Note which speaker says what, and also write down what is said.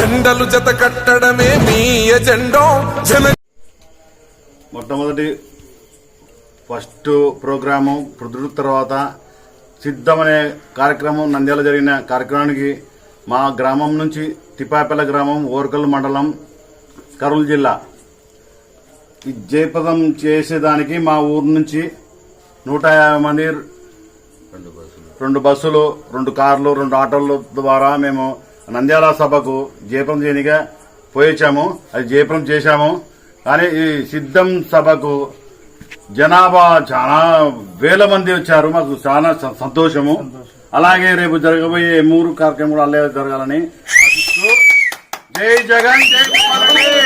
Speaker 1: జెండలు జత కట్టడమే మీ ఎజెండో. జన
Speaker 2: మొట్టమొదటి ఫస్ట్ ప్రోగ్రాము పృథృ తర్వాత సిద్ధం అనే కార్యక్రమం నంద్యాల జరిగిన కార్యక్రమానికి మా గ్రామం నుంచి తిపాపల్ల గ్రామం ఓర్కల్ మండలం కర్నూలు జిల్లా. ఈ జయపదం చేసేదానికి మా ఊరు నుంచి నూట యాభై మంది రెండు బస్సులు రెండు కార్లు రెండు ఆటోల ద్వారా మేము నంద్యాల సభకు జీపం చేయనిగా పోయించాము అది జీపం చేశాము. కానీ ఈ సిద్ధం సభకు జనాభా చాలా వేల మంది వచ్చారు. మాకు చాలా సంతోషము. అలాగే రేపు జరగబోయే మూడు కార్యక్రమం కూడా అలాగే జరగాలని జై జగన్ జై